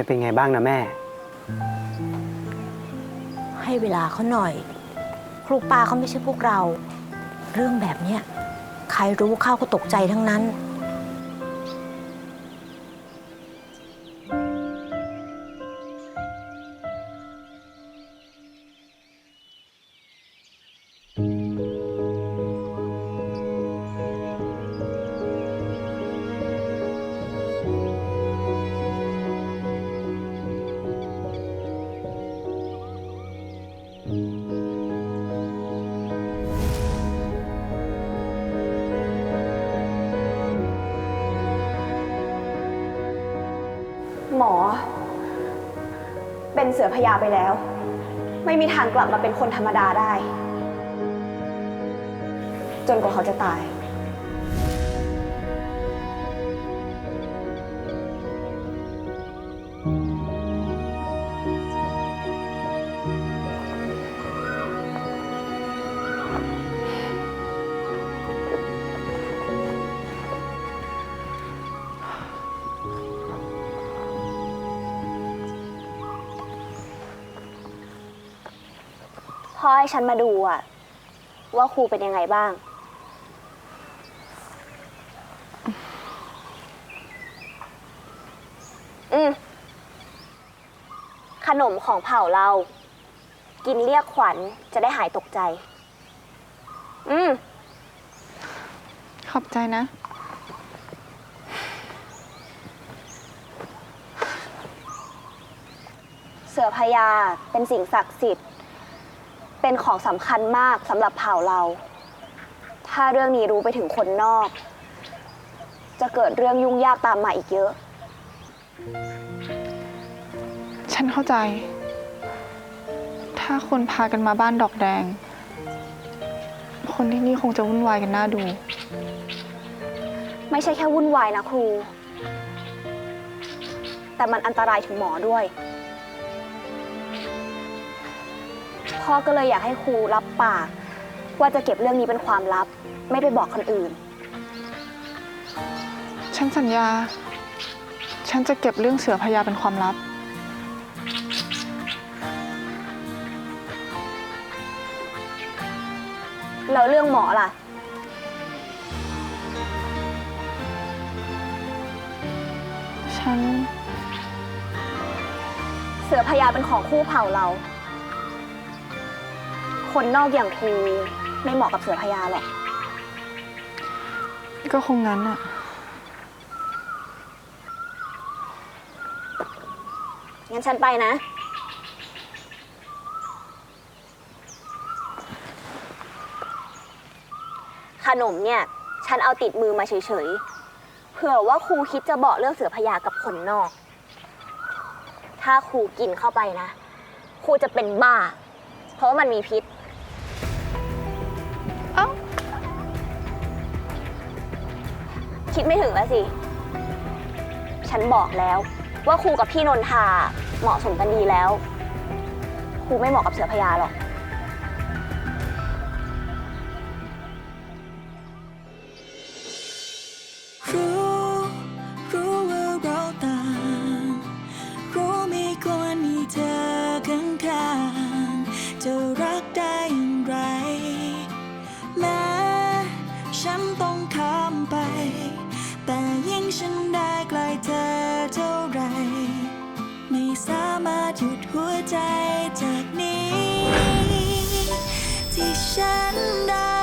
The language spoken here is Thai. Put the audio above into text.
จะเป็นไงบ้างนะแม่ ให้เวลาเขาหน่อย ครูปาเขาไม่ใช่พวกเรา เรื่องแบบเนี้ยใครรู้เข้าก็ตกใจทั้งนั้น หมอ เป็นเสือพญาไปแล้ว ไม่มีทางกลับมาเป็นคนธรรมดาได้ จนกว่าเขาจะตาย พ่อให้ฉันมาดูอะว่าครูเป็นยังไงบ้าง อืม ขนมของเผ่าเรา กินเรียกขวัญจะได้หายตกใจ อืม ขอบใจนะ เสือพญาเป็นสิ่งศักดิ์สิทธิ์ เป็นของสำคัญมากสำหรับเผ่าเรา ถ้าเรื่องนี้รู้ไปถึงคนนอก จะเกิดเรื่องยุ่งยากตามมาอีกเยอะ ฉันเข้าใจ ถ้าคนพากันมาบ้านดอกแดง คนที่นี่คงจะวุ่นวายกันน่าดู ไม่ใช่แค่วุ่นวายนะครู แต่มันอันตรายถึงหมอด้วย พ่อก็เลยอยากให้ครูรับปาก ว่าจะเก็บเรื่องนี้เป็นความลับ ไม่ไปบอกคนอื่น ฉันสัญญา ฉันจะเก็บเรื่องเสือพญาเป็นความลับ แล้วเรื่องหมอล่ะ ฉัน เสือพญาเป็นของคู่เผ่าเรา คนนอกอย่างครูไม่เหมาะกับเสือพญาหรอก ก็คงงั้นอะงั้นฉันไปนะ ขนมเนี่ย ฉันเอาติดมือมาเฉยๆ เผื่อว่าครูคิดจะบอกเรื่องเสือพญากับคนนอก ถ้าครูกินเข้าไปนะ ครูจะเป็นบ้า เพราะว่ามันมีพิษ คิดไม่ถึงแล้วสิ ฉันบอกแล้ว ว่าครูกับพี่นนทาเหมาะสมกันดีแล้ว ครูไม่เหมาะกับเสือพญาหรอก รู้รู้ว่าเราต่างรู้ไม่ควรมีเธอข้างๆจะรักได้อย่างไร แม้ฉันต้อง ฉันได้ใกล้เธอเท่าไร ไม่สามารถหยุดหัวใจจากนี้ ที่ฉันได้